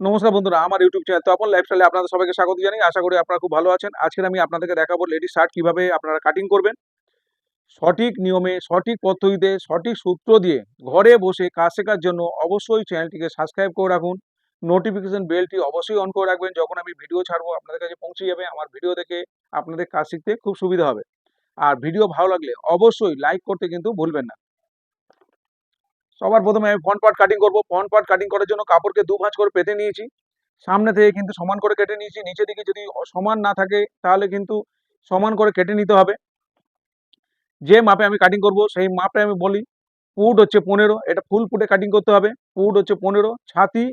নমস্কার বন্ধুরা, আমার ইউটিউব চ্যানেল তো আপন লাইফস্টাইলে আপনাদের সবাইকে স্বাগত জানাই। আশা করি আপনারা খুব ভালো আছেন। আজকে আমি আপনাদেরকে দেখাবো লেডি শার্ট কীভাবে আপনারা কাটিং করবেন। সঠিক নিয়মে, সঠিক পদ্ধতিতে, সঠিক সূত্র দিয়ে ঘরে বসে কাজ শেখার জন্য অবশ্যই চ্যানেলটিকে সাবস্ক্রাইব করে রাখুন। নোটিফিকেশন বেলটি অবশ্যই অন করে রাখবেন। যখন আমি ভিডিও ছাড়বো, আপনাদের কাছে পৌঁছে যাবে। আমার ভিডিও দেখে আপনাদের কাজ শিখতে খুব সুবিধা হবে। আর ভিডিও ভালো লাগলে অবশ্যই লাইক করতে কিন্তু ভুলবেন না। সবার প্রথমে আমি ফ্রন্ট পার্ট কাটিং করব। ফ্রন্ট পার্ট কাটিং করার জন্য কাপড়কে দু ভাঁজ করে পেতে নিয়েছি। সামনে থেকে কিন্তু সমান করে কেটে নিয়েছি। নিচে দিকে যদি সমান না থাকে, তাহলে কিন্তু সমান করে কেটে নিতে হবে। যে মাপে আমি কাটিং করব, সেই মাপে আমি বলি, পুট হচ্ছে পনেরো, এটা ফুল পুটে কাটিং করতে হবে। পুট হচ্ছে পনেরো, ছাতি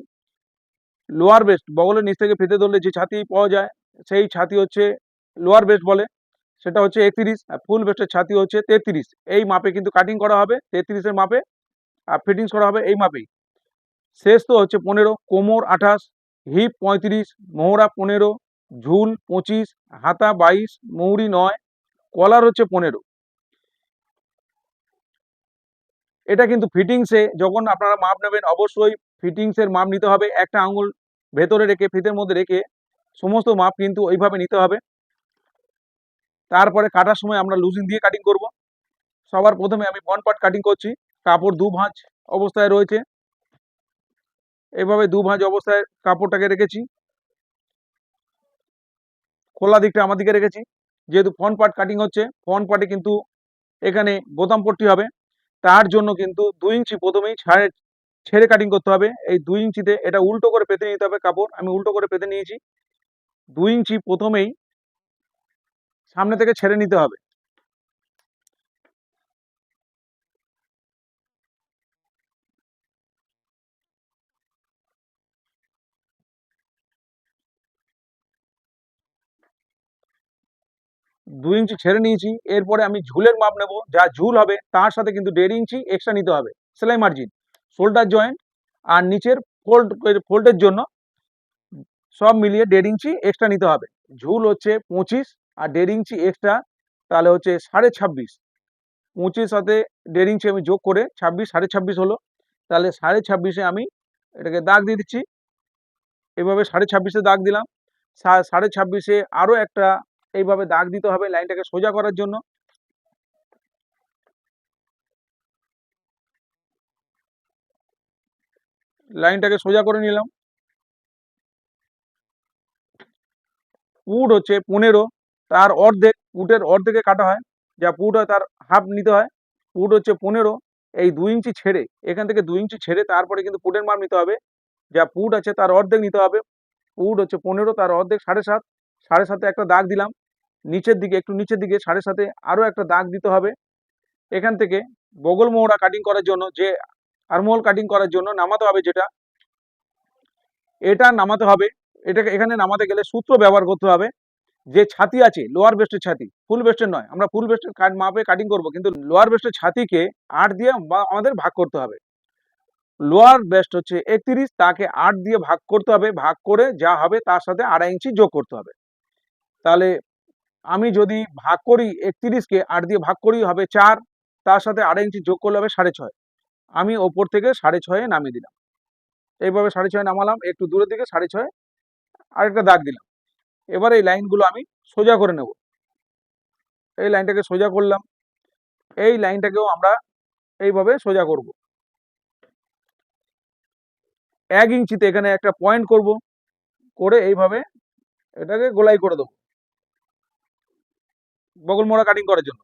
লোয়ার বেস্ট বগলের নিচ থেকে ফেতে ধরলে যে ছাতি পাওয়া যায়, সেই ছাতি হচ্ছে লোয়ার বেস্ট বলে, সেটা হচ্ছে একত্রিশ, আর ফুল বেস্টের ছাতি হচ্ছে তেত্রিশ। এই মাপে কিন্তু কাটিং করা হবে, তেত্রিশের মাপে ফিটিংস করা হবে এই মাপেই। শেষ তো হচ্ছে পনেরো, কোমর আঠাশ হিপ পঁয়ত্রিশ, মোহরা পনেরো, ঝুল পঁচিশ, হাতা বাইশ, মৌরি নয় কলার হচ্ছে পনেরো। এটা কিন্তু ফিটিংসে যখন আপনারা মাপ নেবেন, অবশ্যই ফিটিংসের মাপ নিতে হবে। একটা আঙুল ভেতরে রেখে, ফিতের মধ্যে রেখে সমস্ত মাপ কিন্তু ওইভাবে নিতে হবে। তারপরে কাটার সময় আমরা লুজিং দিয়ে কাটিং করব। সবার প্রথমে আমি ফ্রন্ট পার্ট কাটিং করছি। কাপড় দু ভাঁজ অবস্থায় রয়েছে। এভাবে দু ভাঁজ অবস্থায় কাপড়টাকে রেখেছি। খোলা দিকটা আমার দিকে রেখেছি। যেহেতু ফ্রন্ট পার্ট কাটিং হচ্ছে ফ্রন্ট পার্টে কিন্তু এখানে বোতাম পট্টি হবে। তার জন্য কিন্তু দুই ইঞ্চি প্রথমেই ছাড়ে, ছেড়ে কাটিং করতে হবে। এই দুই ইঞ্চিতে এটা উল্টো করে পেতে নিতে হবে কাপড়। আমি উল্টো করে পেতে নিয়েছি। দুই ইঞ্চি প্রথমেই সামনে থেকে ছেড়ে নিতে হবে। দুই ইঞ্চি ছেড়ে নিয়েছি, এরপরে আমি ঝুলের মাপ নেব, যা ঝুল হবে তার সাথে কিন্তু দেড় ইঞ্চি এক্সট্রা নিতে হবে, সেলাই মার্জিন শোল্ডার জয়েন্ট আর নিচের ফোল্ড ফোল্ডের জন্য সব মিলিয়ে দেড় ইঞ্চি এক্সট্রা নিতে হবে, ঝুল হচ্ছে পঁচিশ আর দেড় ইঞ্চি এক্সট্রা তাহলে হচ্ছে সাড়ে ছাব্বিশ, পঁচিশ সাথে দেড় ইঞ্চি আমি যোগ করে ছাব্বিশ, সাড়ে ছাব্বিশ হলো, তাহলে সাড়ে ছাব্বিশে আমি এটাকে দাগ দিয়ে দিচ্ছি, এভাবে সাড়ে ছাব্বিশে দাগ দিলাম সাড়ে ছাব্বিশে আরও একটা এইভাবে দাগ দিতে হবে লাইনটাকে সোজা করার জন্য। লাইনটাকে সোজা করে নিলাম। পুট হচ্ছে পনেরো, তার অর্ধেক, পুটের অর্ধেকে কাটা হয়। যা পুট হয় তার হাফ নিতে হয়। পুট হচ্ছে পনেরো, এই দুই ইঞ্চি ছেড়ে, এখান থেকে দুই ইঞ্চি ছেড়ে তারপরে কিন্তু পুটের মাপ নিতে হবে। যা পুট আছে তার অর্ধেক নিতে হবে। পুট হচ্ছে পনেরো, তার অর্ধেক সাড়ে সাত। সাড়ে সাতে একটা দাগ দিলাম। নিচের দিকে, একটু নিচের দিকে, সাড়ে সাথে আরও একটা দাগ দিতে হবে। এখান থেকে বগল মোহরা কাটিং করার জন্য যে আরমোল কাটিং করার জন্য নামাতে হবে যেটা, এটা নামাতে হবে। এটাকে, এখানে নামাতে গেলে সূত্র ব্যবহার করতে হবে। যে ছাতি আছে লোয়ার বেস্টের ছাতি ফুল বেস্টের নয়, আমরা ফুল বেস্টের কাট মাপে কাটিং করব, কিন্তু লোয়ার বেস্টের ছাতিকে আট দিয়ে বা আমাদের ভাগ করতে হবে। লোয়ার বেস্ট হচ্ছে একত্রিশ, তাকে আট দিয়ে ভাগ করতে হবে, ভাগ করে যা হবে তার সাথে আড়াই ইঞ্চি যোগ করতে হবে। তাহলে আমি যদি ভাগ করি একত্রিশকে আট দিয়ে ভাগ করি হবে চার, তার সাথে আড়াই ইঞ্চি যোগ করলে হবে সাড়ে ছয়। আমি ওপর থেকে সাড়ে ছয়ে নামিয়ে দিলাম। এইভাবে সাড়ে ছয় নামালাম, একটু দূরের দিকে সাড়ে ছয় আরেকটা দাগ দিলাম। এবার এই লাইনগুলো আমি সোজা করে নেব। এই লাইনটাকে সোজা করলাম। এই লাইনটাকেও আমরা এইভাবে সোজা করব। এক ইঞ্চিতে এখানে একটা পয়েন্ট করব, করে এইভাবে এটাকে গোলাই করে দেবো। বগল মোড়া কাটিং করার জন্য।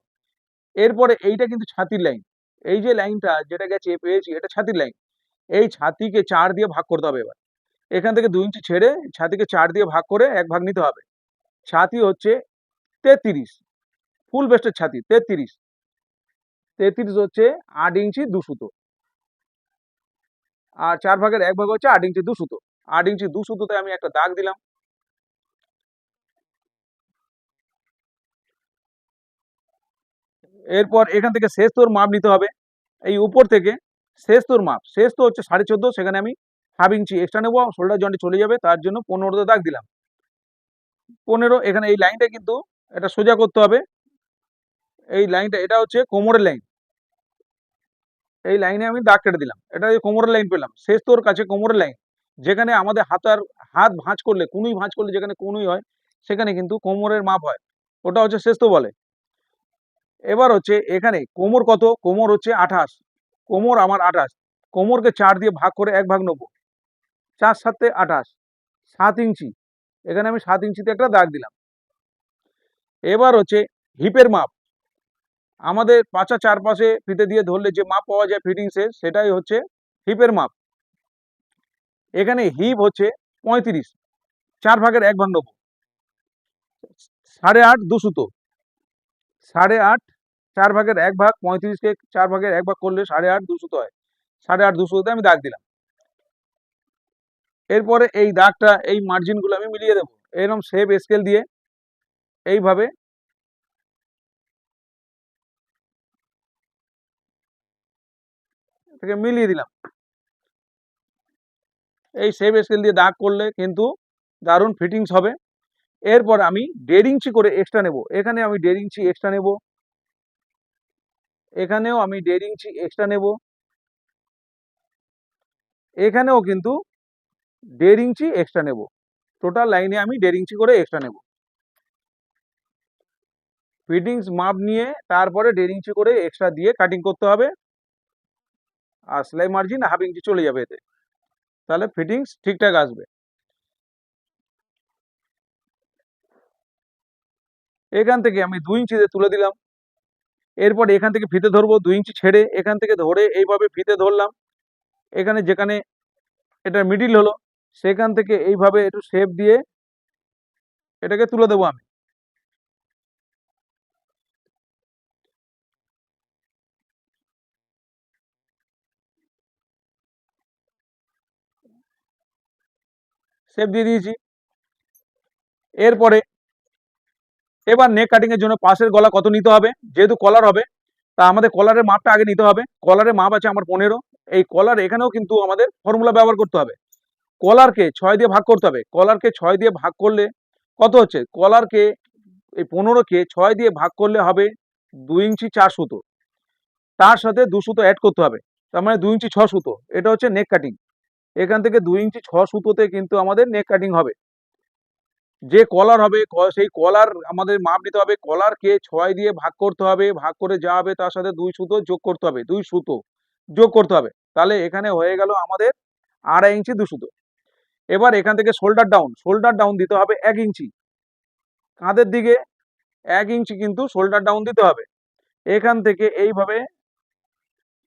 এরপরে এইটা কিন্তু ছাতির লাইন এই যে লাইনটা যেটা গেছে পেয়েছি, এটা ছাতির লাইন এই ছাতিকে চার দিয়ে ভাগ করতে হবে এবার। এখান থেকে দুই ইঞ্চি ছেড়ে ছাতিকে চার দিয়ে ভাগ করে এক ভাগ নিতে হবে। ছাতি হচ্ছে তেত্রিশ। ফুল বেস্টের ছাতি, তেত্রিশ। তেত্রিশ হচ্ছে আট ইঞ্চি দু সুতো। আর চার ভাগের এক ভাগ হচ্ছে আট ইঞ্চি দু সুতো। আট ইঞ্চি দু সুতোতে আমি একটা দাগ দিলাম। এরপর এখান থেকে শেষ তোর মাপ নিতে হবে। এই উপর থেকে শেষ তোর মাপ। শেষ তো হচ্ছে সাড়ে চোদ্দ, সেখানে আমি হাফ ইঞ্চি এক্সট্রা নেব শোল্ডার জয়েন্টে চলে যাবে, তার জন্য পনেরোতে দাগ দিলাম। পনেরো, এখানে এই লাইনটা কিন্তু এটা সোজা করতে হবে। এই লাইনটা এটা হচ্ছে কোমরের লাইন এই লাইনে আমি দাগ কেটে দিলাম। এটা কোমরের লাইন পেলাম। শেষ তোর কাছে কোমরের লাইন যেখানে আমাদের হাতার হাত ভাঁজ করলে, কুনুই ভাঁজ করলে যেখানে কুনুই হয়, সেখানে কিন্তু কোমরের মাপ হয়। ওটা হচ্ছে শেষ তো বলে। এবার হচ্ছে এখানে কোমর কত? কোমর হচ্ছে আঠাশ। কোমর আমার আঠাশ। কোমরকে চার দিয়ে ভাগ করে এক ভাগ নেব চার সাতে আঠাশ। সাত ইঞ্চি। এখানে আমি সাত ইঞ্চিতে একটা দাগ দিলাম। এবার হচ্ছে হিপের মাপ। আমাদের পাঁচা চারপাশে ফিতে দিয়ে ধরলে যে মাপ পাওয়া যায় ফিটিংসের সেটাই হচ্ছে হিপের মাপ। এখানে হিপ হচ্ছে পঁয়ত্রিশ। চার ভাগের এক ভাগ নেব সাড়ে আট দুশোতো সাড়ে আট, চার ভাগের এক ভাগ, পঁয়ত্রিশকে চার ভাগের এক ভাগ করলে সাড়ে আট দুশোতো হয়। সাড়ে আট দুশোতে আমি দাগ দিলাম। এরপরে এই দাগটা, এই মার্জিনগুলো আমি মিলিয়ে দেবো। এরকম সেভ স্কেল দিয়ে এইভাবে থেকে মিলিয়ে দিলাম। এই সেভ স্কেল দিয়ে দাগ করলে কিন্তু দারুণ ফিটিংস হবে। এরপর আমি দেড় ইঞ্চি করে এক্সট্রা নেব। এখানে আমি দেড় ইঞ্চি এক্সট্রা নেব। এখানেও আমি দেড় ইঞ্চি এক্সট্রা নেব। এখানেও কিন্তু দেড় ইঞ্চি এক্সট্রা নেব। টোটাল লাইনে আমি দেড় ইঞ্চি করে এক্সট্রা নেব। ফিটিংস মাপ নিয়ে তারপরে দেড় ইঞ্চি করে এক্সট্রা দিয়ে কাটিং করতে হবে। আর সেলাই মার্জিন হাফ ইঞ্চি চলে যাবে এতে। তাহলে ফিটিংস ঠিকঠাক আসবে। এখান থেকে আমি দুই ইঞ্চিতে তুলে দিলাম, এরপর এখান থেকে ফিতে ধরবো, দুই ইঞ্চি ছেড়ে এখান থেকে ধরে এইভাবে ফিতে ধরলাম। এখানে যেখানে এটা মিডিল হলো, সেখান থেকে এইভাবে একটু শেপ দিয়ে এটাকে তুলে দেবো আমি। শেপ দিয়ে দিয়েছি। এরপরে এবার নেক কাটিং এর জন্য পাশের গলা কত নিতে হবে? যেহেতু কলার হবে, তা আমাদের কলারের মাপটা আগে নিতে হবে। কলারের মাপ আছে আমার পনেরো। এই কলার এখানেও কিন্তু আমাদের ফর্মুলা ব্যবহার করতে হবে। কলারকে ছয় দিয়ে ভাগ করতে হবে। কলারকে ছয় দিয়ে ভাগ করলে কত হচ্ছে? কলারকে এই পনেরোকে ছয় দিয়ে ভাগ করলে হবে দুই ইঞ্চি চার সুতো। তার সাথে দু সুতো অ্যাড করতে হবে। তার মানে দুই ইঞ্চি ছ সুতো। এটা হচ্ছে নেক কাটিং এখান থেকে দুই ইঞ্চি ছ সুতোতে কিন্তু আমাদের নেক কাটিং হবে। যে কলার হবে সেই কলার আমাদের মাপ নিতে হবে। কলারকে ছয় দিয়ে ভাগ করতে হবে, ভাগ করে যা হবে তার সাথে দুই সুতো যোগ করতে হবে, দুই সুতো যোগ করতে হবে। তাহলে এখানে হয়ে গেল আমাদের আড়াই ইঞ্চি দু সুতো। এবার এখান থেকে শোল্ডার ডাউন শোল্ডার ডাউন দিতে হবে এক ইঞ্চি। কাঁধের দিকে এক ইঞ্চি কিন্তু শোল্ডার ডাউন দিতে হবে। এখান থেকে এইভাবে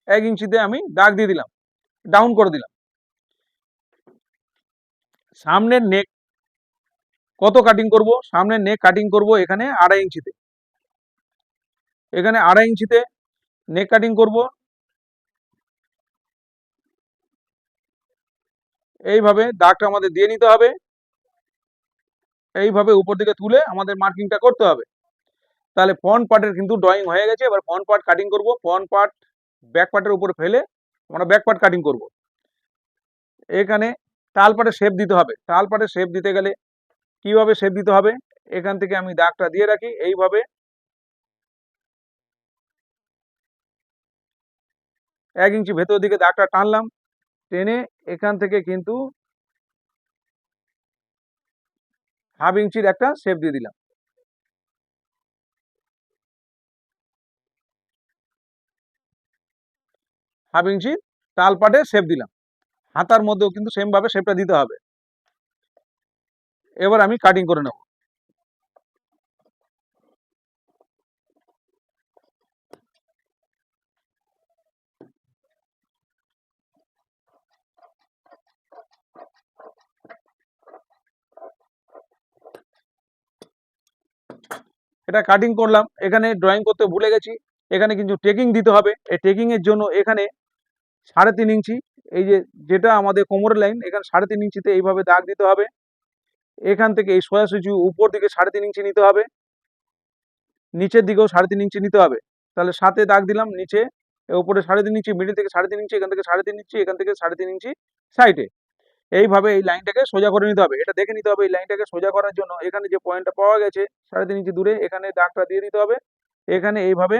এক ইঞ্চিতে আমি দাগ দিয়ে দিলাম ডাউন করে দিলাম। সামনের নেক কত কাটিং করব? সামনে নেক কাটিং করব এখানে আড়াই ইঞ্চিতে। এখানে আড়াই ইঞ্চিতে নেক কাটিং করব। এইভাবে দাগটা আমাদের দিয়ে নিতে হবে। এইভাবে উপর দিকে তুলে আমাদের মার্কিংটা করতে হবে। তাহলে ফ্রন্ট পার্টের কিন্তু ড্রয়িং হয়ে গেছে। এবার ফ্রন্ট পার্ট কাটিং করব। ফ্রন্ট পার্ট ব্যাক পার্টের উপরে ফেলে আমরা ব্যাক পার্ট কাটিং করব। এখানে তাল পাটে শেপ দিতে হবে। তাল পাটে শেপ দিতে গেলে কীভাবে শেপ দিতে হবে? এখান থেকে আমি দাগটা দিয়ে রাখি। এইভাবে। এক ইঞ্চি ভেতর দিকে দাগটা টানলাম। টেনে এখান থেকে কিন্তু হাফ ইঞ্চির একটা শেপ দিয়ে দিলাম। হাফ ইঞ্চি তাল পাটে শেপ দিলাম। হাতার মধ্যেও কিন্তু সেম ভাবে শেপটা দিতে হবে। এবার আমি কাটিং করে নেব। এটা কাটিং করলাম, এখানে ড্রয়িং করতে ভুলে গেছি, এখানে কিন্তু টেকিং দিতে হবে। এই টেকিং এর জন্য এখানে সাড়ে তিন ইঞ্চি, এই যে যেটা আমাদের কোমরের লাইন এখানে সাড়ে তিন ইঞ্চিতে এইভাবে দাগ দিতে হবে। এখান থেকে এই সোজাসুজি উপর দিকে সাড়ে তিন ইঞ্চি নিতে হবে। নিচের দিকেও সাড়ে তিন ইঞ্চি নিতে হবে। তাহলে সাথে দাগ দিলাম নিচে উপরে সাড়ে তিন ইঞ্চি মিডিল থেকে সাড়ে তিন ইঞ্চি, এখান থেকে সাড়ে তিন ইঞ্চি, এখান থেকে সাড়ে তিন ইঞ্চি সাইডে এইভাবে এই লাইনটাকে সোজা করে নিতে হবে। এটা দেখে নিতে হবে এই লাইনটাকে সোজা করার জন্য এখানে যে পয়েন্টটা পাওয়া গেছে সাড়ে তিন ইঞ্চি দূরে, এখানে দাগটা দিয়ে দিতে হবে। এখানে এইভাবে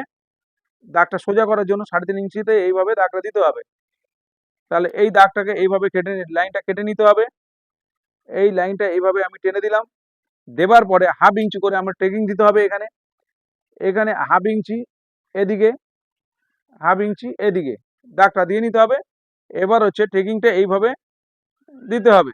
দাগটা সোজা করার জন্য সাড়ে তিন ইঞ্চিতে এইভাবে দাগটা দিতে হবে। তাহলে এই দাগটাকে এইভাবে কেটে লাইনটা কেটে নিতে হবে। এই লাইনটা এইভাবে আমি টেনে দিলাম। দেবার পরে হাফ ইঞ্চি করে আমার ট্রেকিং দিতে হবে এখানে। এখানে হাফ ইঞ্চি এদিকে, হাফ ইঞ্চি এদিকে। দাগটা দিয়ে নিতে হবে। এবার হচ্ছে ট্রেকিংটা এইভাবে দিতে হবে।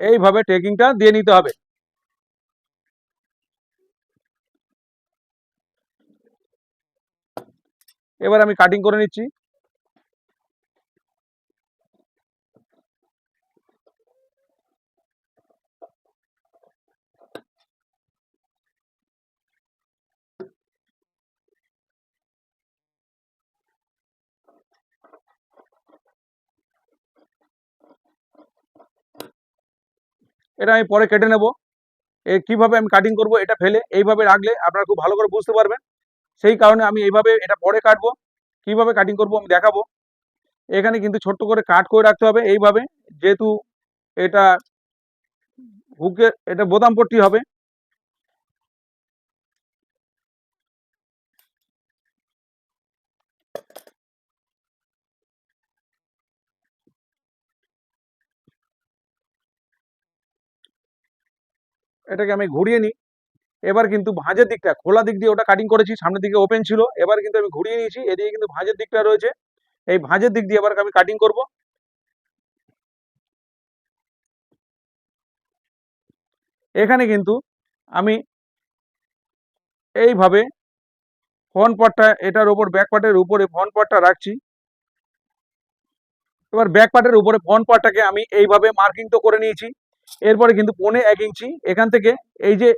এইভাবে ট্রেকিংটা দিয়ে নিতে হবে। এবার আমি কাটিং করে নিচ্ছি। এটা আমি পরে কেটে নেব। এ কীভাবে আমি কাটিং করব এটা ফেলে এইভাবে রাখলে আপনারা খুব ভালো করে বুঝতে পারবেন। সেই কারণে আমি এইভাবে এটা পরে কাটবো। কীভাবে কাটিং করব আমি দেখাবো। এখানে কিন্তু ছোট্ট করে কাট করে রাখতে হবে। এইভাবে যেহেতু এটা হুকে, এটা বোতাম পট্টি হবে এটাকে আমি ঘুরিয়ে নিই। এবার কিন্তু ভাঁজের দিকটা, খোলা দিক দিয়ে ওটা কাটিং করেছি, সামনের দিকে ওপেন ছিল। এবার কিন্তু আমি ঘুরিয়ে নিয়েছি, এদিকে কিন্তু ভাঁজের দিকটা রয়েছে। এই ভাঁজের দিক দিয়ে এবার আমি কাটিং করব। এখানে কিন্তু আমি এইভাবে ফ্রন্ট পার্টটা এটার উপর ব্যাক পার্টের উপরে ফ্রন্ট পার্টটা রাখছি। এবার ব্যাক পার্টের উপরে ফ্রন্ট পার্টটাকে আমি এইভাবে মার্কিং তো করে নিয়েছি। এরপরে কিন্তু পনে এক ইঞ্চি এখান থেকে এই যে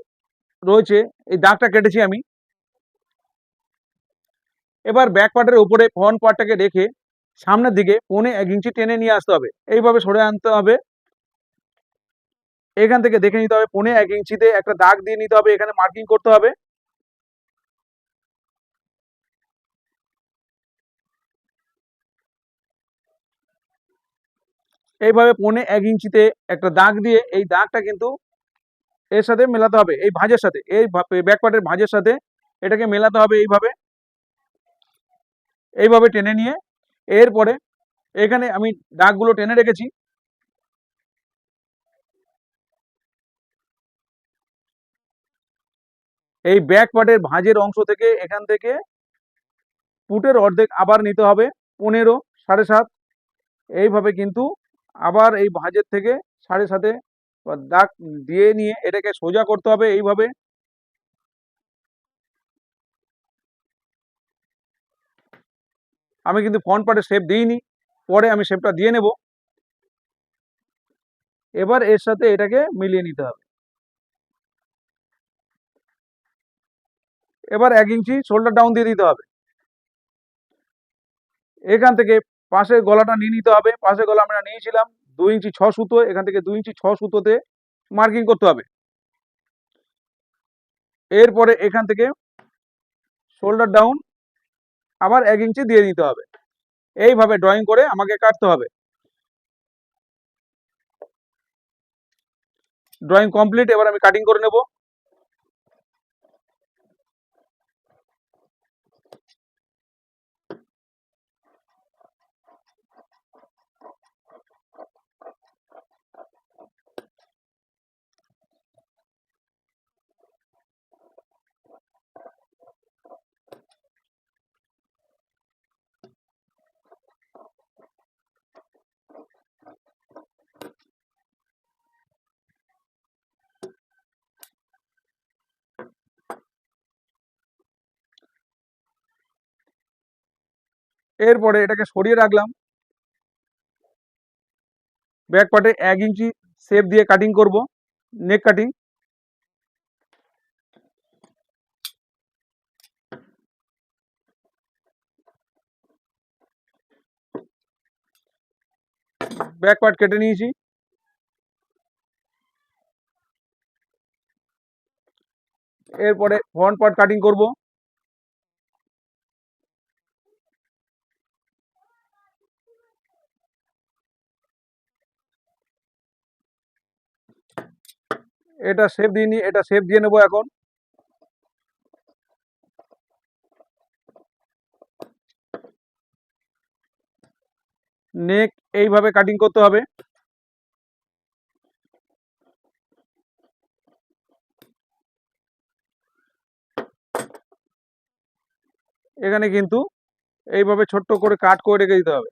রয়েছে, এই দাগটা কেটেছি আমি। এবার ব্যাক পার্টের উপরে ফ্রন্ট পার্টটাকে রেখে সামনের দিকে পনে এক ইঞ্চি টেনে নিয়ে আসতে হবে। এইভাবে সরে আনতে হবে। এখান থেকে দেখে নিতে হবে, পনে এক ইঞ্চিতে একটা দাগ দিয়ে নিতে হবে, এখানে মার্কিং করতে হবে। এইভাবে পনে এক ইঞ্চিতে একটা দাগ দিয়ে এই দাগটা কিন্তু এর সাথে মেলাতে হবে, এই ভাঁজের সাথে, এই ব্যাক পার্টের ভাঁজের সাথে এটাকে মেলাতে হবে এইভাবে। এইভাবে টেনে নিয়ে এরপরে এখানে আমি দাগগুলো টেনে রেখেছি। এই ব্যাক পার্টের ভাঁজের অংশ থেকে এখান থেকে ফুটের অর্ধেক আবার নিতে হবে, পনেরো, সাড়ে সাত। এইভাবে কিন্তু আবার এই ভাঁজের থেকে সাড়ে বা দাগ দিয়ে নিয়ে এটাকে সোজা করতে হবে এইভাবে। আমি কিন্তু ফ্রন্ট পার্টে শেপ দিইনি, পরে আমি শেপটা দিয়ে নেব। এবার এর সাথে এটাকে মিলিয়ে নিতে হবে। এবার এক ইঞ্চি শোল্ডার ডাউন দিয়ে দিতে হবে। এখান থেকে পাশের গলাটা নিয়ে নিতে হবে। পাশের গলা আমরা নিয়েছিলাম দুই ইঞ্চি ছ সুতো, এখান থেকে দুই ইঞ্চি ছ সুতোতে মার্কিং করতে হবে। এরপরে এখান থেকে শোল্ডার ডাউন আবার এক ইঞ্চি দিয়ে দিতে হবে। এইভাবে ড্রয়িং করে আমাকে কাটতে হবে। ড্রয়িং কমপ্লিট এবার আমি কাটিং করে নেব। এরপরে এটাকে সরিয়ে রাখলাম। ব্যাক পার্টে এক ইঞ্চি শেপ দিয়ে কাটিং করব নেক কাটিং ব্যাক পার্ট কেটে নিয়েছি। এরপরে ফ্রন্ট পার্ট কাটিং করব। এটা শেপ দিইনি এটা শেপ দিয়ে নেব এখন। নেক এইভাবে কাটিং করতে হবে। এখানে কিন্তু এইভাবে ছোট্ট করে কাট করে রেখে দিতে হবে।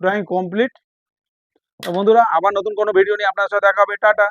ড্রয়িং কমপ্লিট বন্ধুরা আবার নতুন কোনো ভিডিও নিয়ে আপনার সাথে দেখা হবে। টাটা।